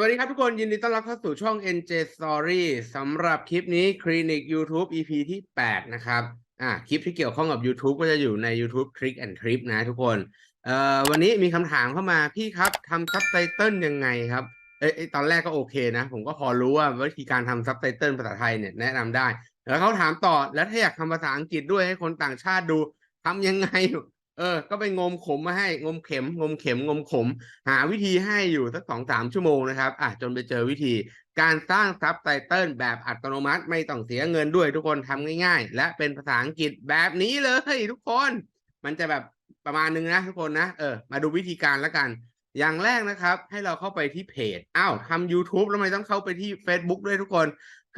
วัสดีครับทุกคนยินดีต้อนรับเข้าสู่ช่อง NJ Story สำหรับคลิปนี้คลินิก YouTube EP ที่ 8 นะครับอ่าคลิปที่เกี่ยวข้องกับ YouTube ก็จะอยู่ใน YouTube Trick and Trip นะทุกคนเอ่อวันนี้มีคำถามเข้ามาพี่ครับทำซับไตเติลยังไงครับเอ้ตอนแรกก็โอเคนะ ผมก็พอรู้ว่าวิธีการทำซับไตเติลภาษาไทยเนี่ยแนะนำได้ แล้วเขาถามต่อแล้วถ้าอยากทำภาษาอังกฤษด้วยให้คนต่างชาติดูทำยังไง เออ ก็ไปงมขมมาให้ งมเข็ม งมเข็ม งมขม หาวิธีให้อยู่สักสองสามชั่วโมงนะครับ อะจนไปเจอวิธี การสร้างซับไตเติลแบบอัตโนมัติไม่ต้องเสียเงินด้วยทุกคนทำง่ายๆ และเป็นภาษาอังกฤษแบบนี้เลยทุกคน มันจะแบบประมาณนึงนะทุกคนนะ เออ มาดูวิธีการแล้วกัน อย่างแรกนะครับ ให้เราเข้าไปที่เพจ อ้าวทำ YouTube แล้วทำไมต้องเข้าไปที่ Facebook ด้วยทุกคน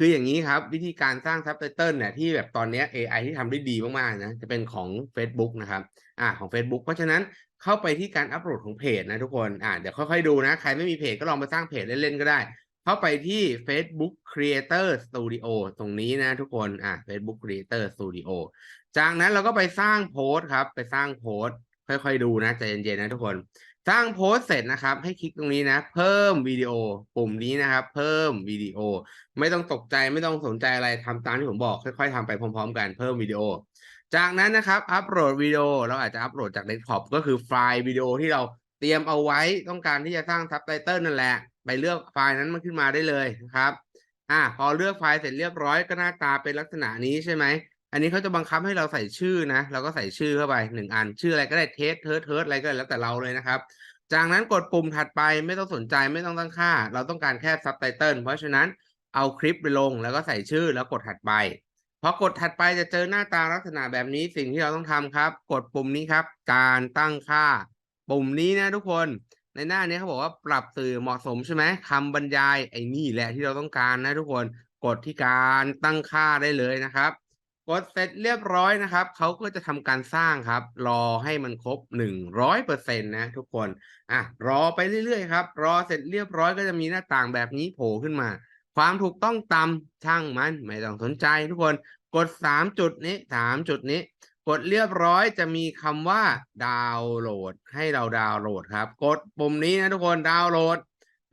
คืออย่างนี้ครับ วิธีการสร้างซับไตเติลเนี่ยที่แบบตอนนี้ AI ที่ทำได้ดีมากๆนะจะเป็นของ Facebook นะครับอ่าของ Facebook เพราะฉะนั้นเข้าไปที่การอัปโหลดของเพจนะทุกคนอ่าเดี๋ยวค่อยๆดูนะ ใครไม่มีเพจก็ลองมาสร้างเพจเล่นๆก็ได้ เข้าไปที่ Facebook Creator Studio ตรงนี้นะทุกคนอ่า Facebook Creator Studio จากนั้นเราก็ไปสร้างโพสต์ครับ ไปสร้างโพสต์ ค่อยๆดูนะใจเย็นๆนะทุกคน สร้างโพสเสร็จนะครับ ให้คลิกตรงนี้นะ เพิ่มวิดีโอปุ่มนี้นะครับ เพิ่มวิดีโอ ไม่ต้องตกใจไม่ต้องสนใจอะไรทำตามที่ผมบอกค่อย ๆทำไปพร้อม ๆ กันเพิ่มวิดีโอ จากนั้นนะครับอัปโหลดวิดีโอเราอาจจะอัปโหลดจากเดสก์ท็อปก็คือไฟล์วิดีโอที่เราเตรียมเอาไว้ต้องการที่จะสร้างซับไตเติลนั่นแหละ ไปเลือกไฟล์นั้นมันขึ้นมาได้เลยนะครับอ่าพอเลือกไฟล์เสร็จเรียบร้อยก็หน้าตาเป็นลักษณะนี้ใช่ไหม อันนี้เขาจะบังคับให้เราใส่ชื่อนะเราก็ใส่ชื่อเข้าไปหนึ่งอัน ชื่ออะไรก็ได้เทสเทิร์ดเทิร์ดอะไรก็ได้แล้วแต่เราเลยนะครับ จากนั้นกดปุ่มถัดไปไม่ต้องสนใจไม่ต้องตั้งค่า เราต้องการแค่ซับไตเติลเพราะฉะนั้นเอาคลิปไปลงแล้วก็ใส่ชื่อแล้วกดถัดไปพอกดถัดไปจะเจอหน้าตาลักษณะแบบนี้สิ่งที่เราต้องทำครับ กดปุ่มนี้ครับ การตั้งค่า ปุ่มนี้นะทุกคนในหน้านี้เขาบอกว่าปรับสื่อเหมาะสมใช่ไหมคำบรรยายไอ้นี่แหละที่เราต้องการนะทุกคนกดที่การตั้งค่าได้เลยนะครับ ดเสร็จเรียบร้อยนะครับ เขาก็จะทำการสร้างครับ รอให้มันครบหนึ่งร้อยเปอร์เซ็นต์นะทุกคน อะ รอไปเรื่อยๆครับ รอเสร็จเรียบร้อยก็จะมีหน้าต่างแบบนี้โผล่ขึ้นมา ความถูกต้องตามช่างมัน ไม่ต้องสนใจทุกคน กดสามจุดนี้สามจุดนี้ กดเรียบร้อยจะมีคำว่าดาวน์โหลด ให้เราดาวน์โหลดครับ กดปุ่มนี้นะทุกคนดาวน์โหลด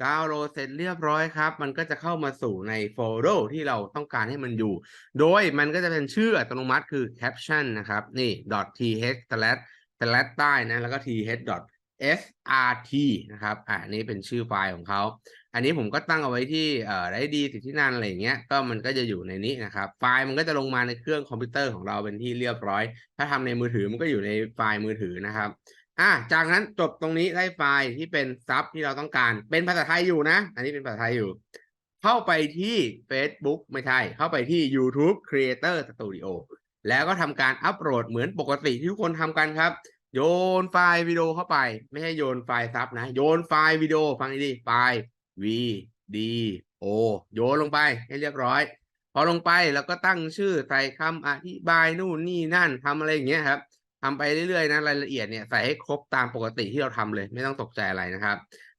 ดาวน์โหลดเสร็จเรียบร้อยครับ มันก็จะเข้ามาสู่ในโฟลเดอร์ที่เราต้องการให้มันอยู่ โดยมันก็จะเป็นชื่ออัตโนมัติคือ caption นะครับ นี่ .th slash slash ใต้นะ แล้วก็ th srt นะครับ อ่านี่เป็นชื่อไฟล์ของเขา อันนี้ผมก็ตั้งเอาไว้ที่เอ่อได้ดีสิทธินันอะไรเงี้ย ก็มันก็จะอยู่ในนี้นะครับ ไฟล์มันก็จะลงมาในเครื่องคอมพิวเตอร์ของเราเป็นที่เรียบร้อย ถ้าทำในมือถือมันก็อยู่ในไฟล์มือถือนะครับ อะจากนั้นจบตรงนี้ได้ไฟล์ที่เป็นซับที่เราต้องการ เป็นภาษาไทยอยู่นะ อันนี้เป็นภาษาไทยอยู่ เข้าไปที่ Facebook ไม่ใช่ เข้าไปที่ YouTube Creator Studio แล้วก็ทำการอัปโหลดเหมือนปกติที่ทุกคนทำกันครับ โยนไฟล์วิดีโอเข้าไป ไม่ใช่โยนไฟล์ซับนะ โยนไฟล์วิดีโอฟังดีๆไฟล์ V D O โยนลงไปให้เรียบร้อย พอลงไปแล้วก็ตั้งชื่อใส่คำอธิบายนู่นนี่นั่นทำอะไรอย่างเงี้ยครับ ทำไปเรื่อยๆนะรายละเอียดเนี่ยใส่ให้ครบตามปกติที่เราทำเลย ไม่ต้องตกใจอะไรนะครับ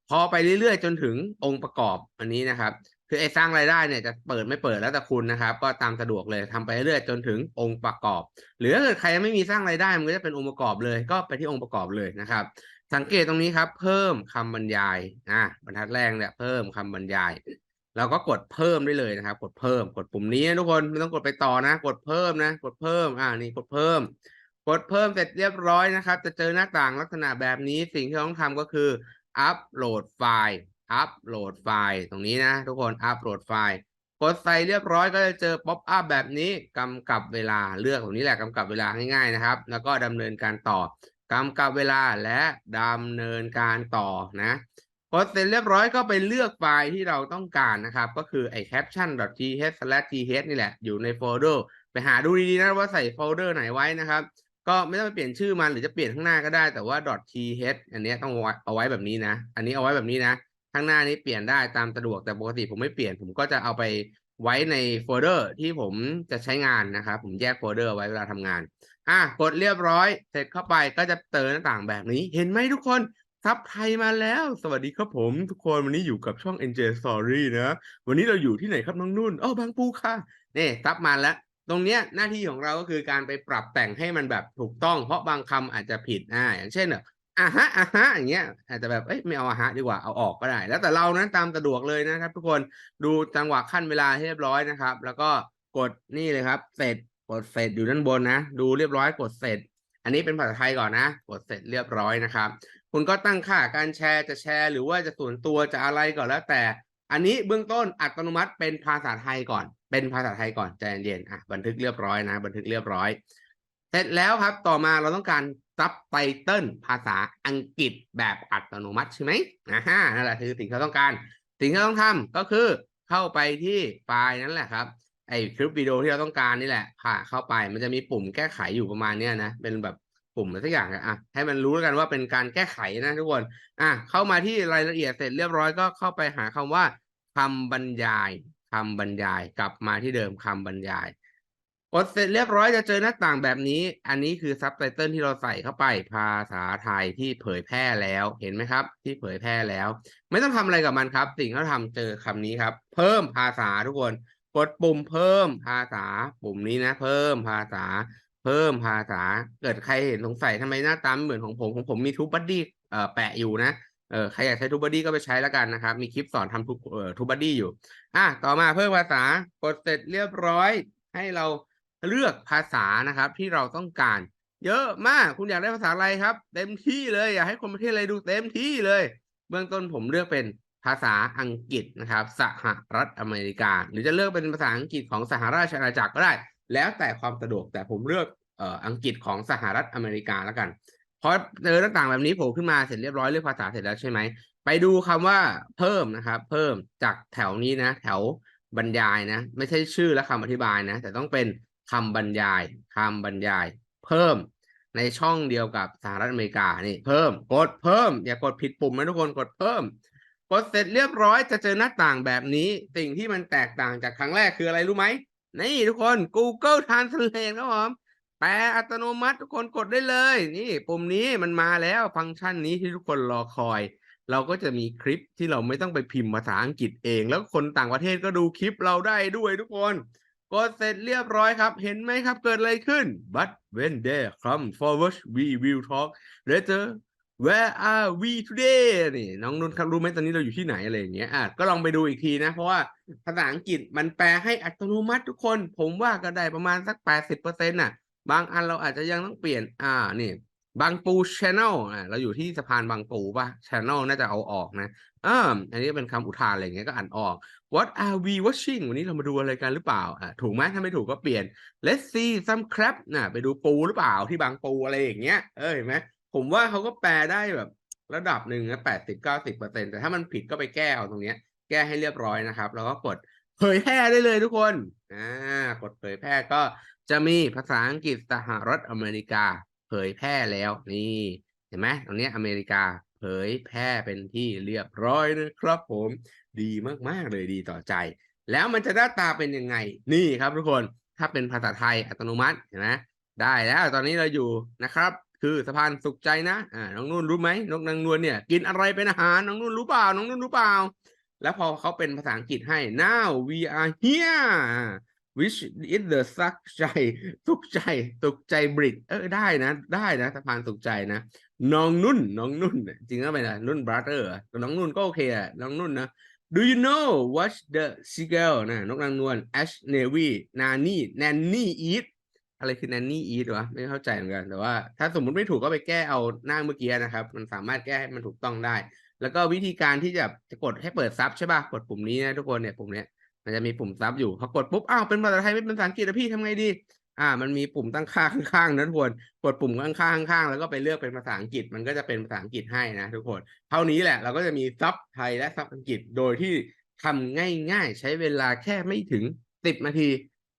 พอไปเรื่อยๆ จนถึงองค์ประกอบอันนี้นะครับ คือไอ้สร้างรายได้เนี่ยจะเปิดไม่เปิดแล้วแต่คุณนะครับ ก็ตามสะดวกเลยทำไปเรื่อยๆจนถึงองค์ประกอบ หรือถ้าเกิดใครไม่มีสร้างรายได้มันก็จะเป็นองค์ประกอบเลย ก็ไปที่องค์ประกอบเลยนะครับ สังเกตตรงนี้ครับ เพิ่มคำบรรยายอะบรรทัดแรกเนี่ยเพิ่มคำบรรยายเราก็กดเพิ่มได้เลยนะครับ กดเพิ่มกดปุ่มนี้นะทุกคนไม่ต้องกดไปต่อนะ กดเพิ่มนะ กดเพิ่มอ่านี่กดเพิ่ม กดเพิ่มเสร็จเรียบร้อยนะครับ จะเจอหน้าต่างลักษณะแบบนี้สิ่งที่ต้องทำก็คืออัปโหลดไฟล์อัปโหลดไฟล์ตรงนี้นะทุกคนอัปโหลดไฟล์กดใส่เรียบร้อยก็จะเจอป๊อปอัพแบบนี้กำกับเวลาเลือกตรงนี้แหละกำกับเวลาง่ายๆนะครับ แล้วก็ดำเนินการต่อกำกับเวลาและดำเนินการต่อนะพอเสร็จเรียบร้อยก็ไปเลือกไฟล์ที่เราต้องการนะครับ ก็คือไอ้ caption.th/th นี่แหละอยู่ในโฟลเดอร์ไปหาดูดีๆนะว่าใส่โฟลเดอร์ไหนไว้นะครับ ก็ไม่ต้องไปเปลี่ยนชื่อมันหรือจะเปลี่ยนข้างหน้าก็ได้แต่ว่า .th อันนี้ต้องเอาไว้แบบนี้นะ อันนี้เอาไว้แบบนี้นะ ข้างหน้านี้เปลี่ยนได้ตามสะดวกแต่ปกติผมไม่เปลี่ยน ผมก็จะเอาไปไว้ในโฟลเดอร์ที่ผมจะใช้งานนะครับ ผมแยกโฟลเดอร์ไว้เวลาทำงาน อะกดเรียบร้อย เสร็จเข้าไปก็จะเจอหน้าต่างแบบนี้ เห็นไหมทุกคนซับไทยมาแล้ว สวัสดีครับผม ทุกคนวันนี้อยู่กับช่อง NJ Story นะ วันนี้เราอยู่ที่ไหนครับน้องนุ่นอ๋อบางปูค่ะนี่ซับมาแล้ว ตรงเนี้ยหน้าที่ของเราก็คือการไปปรับแต่งให้มันแบบถูกต้อง เพราะบางคำอาจจะผิดอ่าอย่างเช่นอะฮะอะฮะอย่างเงี้ยอาจจะแบบเอ้ยไม่เอาอะฮะดีกว่าเอาออกก็ได้ แล้วแต่เรานะตามสะดวกเลยนะครับ ทุกคนดูจังหวะขั้นเวลาให้เรียบร้อยนะครับ แล้วก็กดนี่เลยครับเสร็จกดเสร็จอยู่ด้านบนนะ ดูเรียบร้อยกดเสร็จ อันนี้เป็นภาษาไทยก่อนนะ กดเสร็จเรียบร้อยนะครับ คุณก็ตั้งค่าการแชร์จะแชร์ หรือว่าจะส่วนตัวจะอะไรก่อนแล้วแต่ อันนี้เบื้องต้นอัตโนมัติเป็นภาษาไทยก่อน เป็นภาษาไทยก่อนใจเย็นๆอะบันทึกเรียบร้อยนะ บันทึกเรียบร้อย เสร็จแล้วครับต่อมาเราต้องการซับไตเติลภาษาอังกฤษแบบอัตโนมัติใช่ไหมอ่าฮะนั่นแหละคือสิ่งที่เราต้องการ สิ่งที่เราต้องทำก็คือเข้าไปที่ไฟล์นั่นแหละครับไอคลิปวิดีโอที่เราต้องการนี่แหละผ่าเข้าไปมันจะมีปุ่มแก้ไขอยู่ประมาณเนี้ยนะเป็นแบบปุ่มอะไรสักอย่างอะให้มันรู้แล้วกันว่าเป็นการแก้ไขนะทุกคนอะเข้ามาที่รายละเอียดเสร็จเรียบร้อยก็เข้าไปหาคำว่าคำบรรยาย คำบรรยาย กลับมาที่เดิมคำบรรยายกดเสร็จเรียบร้อยจะเจอหน้าต่างแบบนี้ อันนี้คือซับไตเติลที่เราใส่เข้าไปภาษาไทยที่เผยแพร่แล้วเห็นไหมครับ ที่เผยแพร่แล้ว ไม่ต้องทำอะไรกับมันครับ สิ่งที่เราทำเจอคำนี้ครับ เพิ่มภาษาทุกคน กดปุ่มเพิ่มภาษาปุ่มนี้นะ เพิ่มภาษา เพิ่มภาษา เกิดใครเห็นสงสัยทำไมหน้าตามเหมือนของผมของผมมีทูบัดดี้แปะอยู่นะ เออใครอยากใช้ทูบัดดี้ก็ไปใช้แล้วกันนะครับ มีคลิปสอนทำทูเอ่อทูบัดดี้อยู่ อะต่อมาเพิ่มภาษากดเสร็จเรียบร้อย ให้เราเลือกภาษานะครับ ที่เราต้องการ เยอะมากคุณอยากได้ภาษาอะไรครับ เต็มที่เลย อยากให้คนประเทศอะไรดูเต็มที่เลย เบื้องต้นผมเลือกเป็นภาษาอังกฤษนะครับ สหรัฐอเมริกา หรือจะเลือกเป็นภาษาอังกฤษของสหราชอาณาจักรก็ได้ แล้วแต่ความสะดวกแต่ผมเลือกเอ่ออังกฤษของสหรัฐอเมริกาแล้วกัน พอเจอหน้าต่างแบบนี้โผล่ขึ้นมาเสร็จเรียบร้อยเลือกภาษาเสร็จแล้วใช่ไหม ไปดูคำว่าเพิ่มนะครับ เพิ่มจากแถวนี้นะ แถวบรรยายนะ ไม่ใช่ชื่อและคำอธิบายนะ แต่ต้องเป็นคำบรรยายคำบรรยาย เพิ่มในช่องเดียวกับสหรัฐอเมริกานี่เพิ่มกดเพิ่ม อย่ากดผิดปุ่มนะทุกคนกดเพิ่มกดเสร็จเรียบร้อยจะเจอหน้าต่างแบบนี้ สิ่งที่มันแตกต่างจากครั้งแรกคืออะไรรู้ไหมนี่ทุกคน Google Translate ครับผม แปลอัตโนมัติทุกคนกดได้เลย นี่ปุ่มนี้มันมาแล้วฟังก์ชันนี้ที่ทุกคนรอคอย เราก็จะมีคลิปที่เราไม่ต้องไปพิมพ์ภาษาอังกฤษเอง แล้วคนต่างประเทศก็ดูคลิปเราได้ด้วยทุกคนกดเสร็จเรียบร้อยครับ เห็นไหมครับเกิดอะไรขึ้น but when they come forward we will talk later where are we today นี่น้องนุ่นครับรู้ไหมตอนนี้เราอยู่ที่ไหนอะไรอย่างเงี้ยอะก็ลองไปดูอีกทีนะ เพราะว่าภาษาอังกฤษมันแปลให้อัตโนมัติทุกคน ผมว่าก็ได้ประมาณสักแปดสิบเปอร์เซ็นต์น่ะ บางอันเราอาจจะยังต้องเปลี่ยน อ่า นี่บางปูชแนลอ่าเราอยู่ที่สะพานบางปูป่ะชแนลน่าจะเอาออกนะอ่าอันนี้เป็นคำอุทานอะไรเงี้ยก็อ่านออก What are we watching วันนี้เรามาดูอะไรกันหรือเปล่าอ่าถูกไหมถ้าไม่ถูกก็เปลี่ยน Let's see some crab น่ะไปดูปูหรือเปล่าที่บางปูอะไรอย่างเงี้ย เออเห็นไหมผมว่าเขาก็แปลได้แบบระดับหนึ่งนะแปดสิบเก้าสิบเปอร์เซ็นแต่ถ้ามันผิดก็ไปแก้เอาตรงเนี้ย แก้ให้เรียบร้อยนะครับ แล้วก็กดเผยแพร่ได้เลยทุกคน อ่า กดเผยแพร่ก็ จะมีภาษาอังกฤษสหรัฐอเมริกาเผยแพร่แล้วนี่เห็นไหมตรงนี้อเมริกาเผยแพร่เป็นที่เรียบร้อยนะครับผมดีมากๆเลยดีต่อใจ แล้วมันจะหน้าตาเป็นยังไง นี่ครับทุกคนถ้าเป็นภาษาไทยอัตโนมัติเห็นไหมได้แล้วตอนนี้เราอยู่นะครับ คือสะพานสุขใจนะอ่าน้องนุ่นรู้ไหมนกนางนวลเนี่ยกินอะไรเป็นอาหารน้องนุ่นรู้เปล่าน้องนุ่นรู้เปล่า แล้วพอเขาเป็นภาษาอังกฤษให้ now we are here which is the สุขใจสุขใจสุขใจบริดเออได้นะ ได้นะสะพานสุขใจนะน้องนุ่นน้องนุ่น จริงก็เป็นะนุ่น brother เหรอน้องนุ่นก็โอเคอะน้องนุ่นนะ Do you know what the seagull นะนกนางนวล Ash Navy Nanny Nanny eat อะไรคือ Nanny eat วะไม่เข้าใจเหมือนกัน แต่ว่าถ้าสมมุติไม่ถูกก็ไปแก้เอาหน้าเมื่อกี้นะครับ มันสามารถแก้ให้มันถูกต้องได้ แล้วก็วิธีการที่จะจะกดให้เปิดซับใช่ป่ะกดปุ่มนี้นะทุกคนเนี่ยปุ่มเนี้ย มันจะมีปุ่มซับอยู่พอกดปุ๊บอ้าวเป็นภาษาไทยไม่เป็นภาษาอังกฤษแล้วพี่ทำไงดี อ่า มันมีปุ่มตั้งค่าข้างๆนะทุกคนกดปุ่มข้างๆข้างๆแล้วก็ไปเลือกเป็นภาษาอังกฤษมันก็จะเป็นภาษาอังกฤษให้นะทุกคน เท่านี้แหละเราก็จะมีซับไทยและซับอังกฤษโดยที่ทำง่าย ๆ ใช้เวลาแค่ไม่ถึงสิบนาที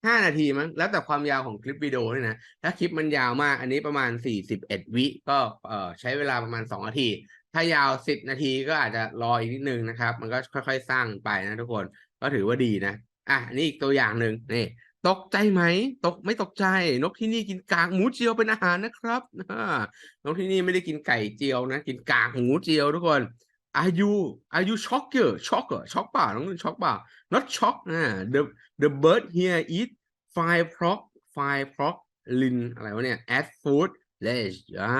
ห้านาทีมั้งแล้วแต่ความยาวของคลิปวิดีโอด้วยนะ ถ้าคลิปมันยาวมากอันนี้ประมาณสี่สิบเอ็ดวิก็เอ่อใช้เวลาประมาณสองนาที ถ้ายาวสิบนาทีก็อาจจะรออีกนิดนึงนะครับ มันก็ค่อย ๆ สร้างไปนะทุกคน ก็ถือว่าดีนะอะนี่อีกตัวอย่างหนึ่งนี่ตกใจไหม ตกไม่ตกใจ นกที่นี่กินกากหมูเจียวเป็นอาหารนะครับนกที่นี่ไม่ได้กินไก่เจียวนะ กินกากหมูเจียวทุกคน Are you Are you shocked ช็อกเหรอช็อกเปล่าน้องช็อกเปล่า not shock อ่า the the bird here eat five frog five frog ลินอะไรวะเนี่ย at food ledge อ่า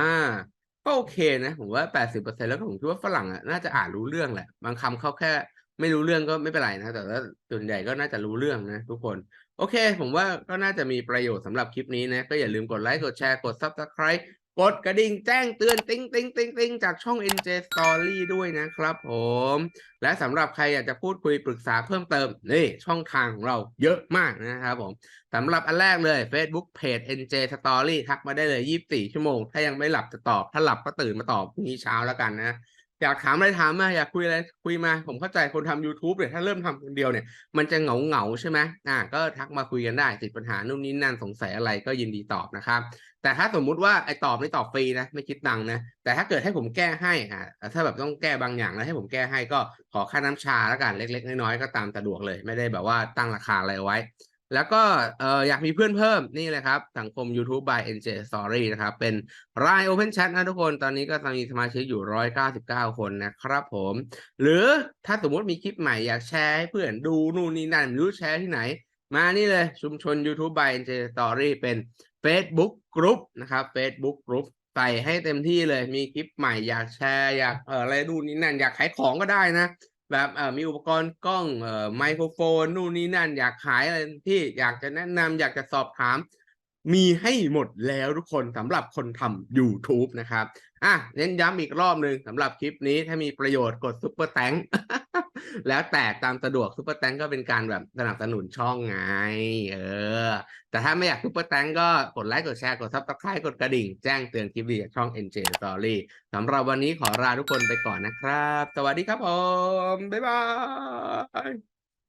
ก็โอเคนะ ผมว่าแปดสิบเปอร์เซ็นแล้วก็ผมคิดว่าฝรั่งอะน่าจะอ่านรู้เรื่องแหละ บางคำเขาแค่ ไม่รู้เรื่องก็ไม่เป็นไรนะแต่ว่าส่วนใหญ่ก็น่าจะรู้เรื่องนะ ทุกคน โอเค ผมว่าก็น่าจะมีประโยชน์สำหรับคลิปนี้นะ ก็อย่าลืมกดไลค์กดแชร์กด Subscribe กดกระดิ่งแจ้งเตือนติ๊งติ๊งติ๊งติ๊งจากช่อง NJ Story ด้วยนะครับผม และสำหรับใครอยากจะพูดคุยปรึกษาเพิ่มเติม นี่ ช่องทางของเราเยอะมากนะครับผมสำหรับอันแรกเลย Facebook Page NJ Story ทักมาได้เลย 24 ชั่วโมง ถ้ายังไม่หลับจะตอบ ถ้าหลับก็ตื่นมาตอบพรุ่งนี้เช้าแล้วกันนะ อยากถามอะไรถามมาอยากคุยอะไรคุยมา ผมเข้าใจคนทำ YouTube เนี่ยถ้าเริ่มทำคนเดียวเนี่ย มันจะเหงาเหงาใช่ไหมอ่า ก็ทักมาคุยกันได้ติดปัญหานู่นนี่นั่นสงสัยอะไรก็ยินดีตอบนะครับ แต่ถ้าสมมุติว่าไอ้ตอบนี่ตอบฟรีนะไม่คิดตังค์นะแต่ถ้าเกิดให้ผมแก้ให้อ่าถ้าแบบต้องแก้บางอย่างแล้วให้ผมแก้ให้ก็ขอค่าน้ำชาแล้วกันเล็ก ๆ น้อยๆก็ตามสะดวกเลย ไม่ได้แบบว่าตั้งราคาอะไรไว้ แล้วก็เอออยากมีเพื่อนเพิ่มนี่เลยครับ สังคม YouTube by NJ Story นะครับ เป็น Line Open Chat นะทุกคน ตอนนี้ก็มีสมาชิกอยู่ 199 คนนะครับผม หรือถ้าสมมติมีคลิปใหม่อยากแชร์ให้เพื่อนดูนู่นนี่นั่นไม่รู้แชร์ที่ไหน มานี่เลยชุมชน YouTube by NJ Story เป็น Facebook Group นะครับ Facebook Group ใส่ให้เต็มที่เลยมีคลิปใหม่อยากแชร์อยากเอออะไรดูนนี่นั่นอยากขายของก็ได้นะ แบบมีอุปกรณ์กล้องไมโครโฟนนู่นนี่นั่น อยากขายอะไรที่อยากจะแนะนำอยากจะสอบถาม มีให้หมดแล้วทุกคนสำหรับคนทำ YouTube นะครับ อะเน้นย้ำอีกรอบหนึ่งสำหรับคลิปนี้ถ้ามีประโยชน์กดซุปเปอร์แตง แล้วแต่ตามสะดวกซุปเปอร์แตงก็เป็นการแบบสนับสนุนช่องไง เออ แต่ถ้าไม่อยากซุปเปอร์แตงก็กดไลค์กดแชร์กดซับสไครต์กดกระดิ่ง แจ้งเตือนคลิปดีจากช่อง NJ Story สำหรับวันนี้ขอลาทุกคนไปก่อนนะครับ สวัสดีครับผม บ๊ายบาย